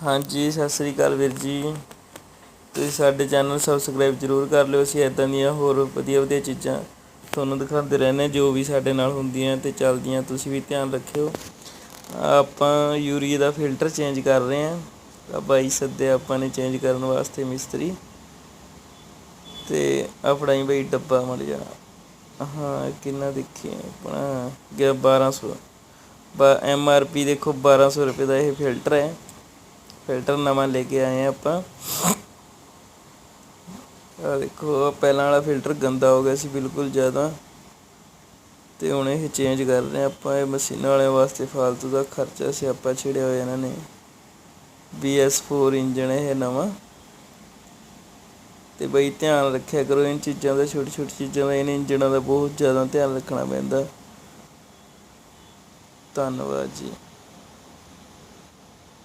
ਹਾਂਜੀ ਸਤਿ ਸ੍ਰੀ ਅਕਾਲ ਵੀਰ ਜੀ। ਤੁਸੀਂ ਸਾਡੇ ਚੈਨਲ ਸਬਸਕ੍ਰਾਈਬ ਜ਼ਰੂਰ ਕਰ ਲਿਓ। ਅਸੀਂ ਇਦਾਂ ਦੀਆਂ ਹੋਰ ਵਧੀਆ ਵਧੀਆ ਚੀਜ਼ਾਂ ਤੁਹਾਨੂੰ ਦਿਖਾਉਂਦੇ ਰਹਿੰਦੇ ਹਾਂ, ਜੋ ਵੀ ਸਾਡੇ ਨਾਲ ਹੁੰਦੀਆਂ ਤੇ ਚੱਲਦੀਆਂ ਤੁਸੀਂ ਵੀ ਧਿਆਨ ਰੱਖਿਓ। ਆਪਾਂ ਯੂਰੀਏ ਦਾ ਫਿਲਟਰ ਚੇਂਜ ਕਰ ਰਹੇ ਹਾਂ। ਆ ਬਾਈ ਸੱਦੇ ਆਪਾਂ ਨੇ ਚੇਂਜ ਕਰਨ ਵਾਸਤੇ ਮਿਸਤਰੀ। ਤੇ ਆਪਣਾ ਹੀ ਬਈ ਡੱਬਾ ਮੜ ਜਾ ਹਾਂ ਕਿੰਨਾ ਦੇਖੀਏ ਆਪਣਾ। ਗਿਆ 1200 ਐਮ ਆਰ ਪੀ ਦੇਖੋ 1200 ਰੁਪਏ ਦਾ ਇਹ ਫਿਲਟਰ ਹੈ। ਫਿਲਟਰ ਨਵਾਂ ਲੈ ਕੇ ਆਏ ਆ ਆਪਾਂ। ਆ ਦੇਖੋ ਪਹਿਲਾਂ ਵਾਲਾ ਫਿਲਟਰ ਗੰਦਾ ਹੋ ਗਿਆ ਸੀ ਬਿਲਕੁਲ ਜ਼ਿਆਦਾ। ਤੇ ਹੁਣ ਇਹ ਚੇਂਜ ਕਰ ਰਹੇ ਹਾਂ ਆਪਾਂ, ਇਹ ਮਸ਼ੀਨਾਂ ਵਾਲਿਆਂ ਵਾਸਤੇ ਫालतू ਦਾ ਖਰਚਾ ਸੀ, ਆਪਾਂ ਛਿੜਿਆ ਹੋਇਆ ਇਹਨਾਂ ਨੇ। BS4 ਇੰਜਣ ਇਹ ਨਵਾਂ। ਤੇ ਬਈ ਧਿਆਨ ਰੱਖਿਆ ਕਰੋ, ਇਹਨਾਂ ਚੀਜ਼ਾਂ ਦਾ, ਛੋਟੀ ਛੋਟੀ ਚੀਜ਼ਾਂ ਦਾ, ਇਹਨਾਂ ਇੰਜਣਾਂ ਦਾ ਬਹੁਤ ਜ਼ਿਆਦਾ ਧਿਆਨ ਰੱਖਣਾ ਪੈਂਦਾ। ਧੰਨਵਾਦ ਜੀ।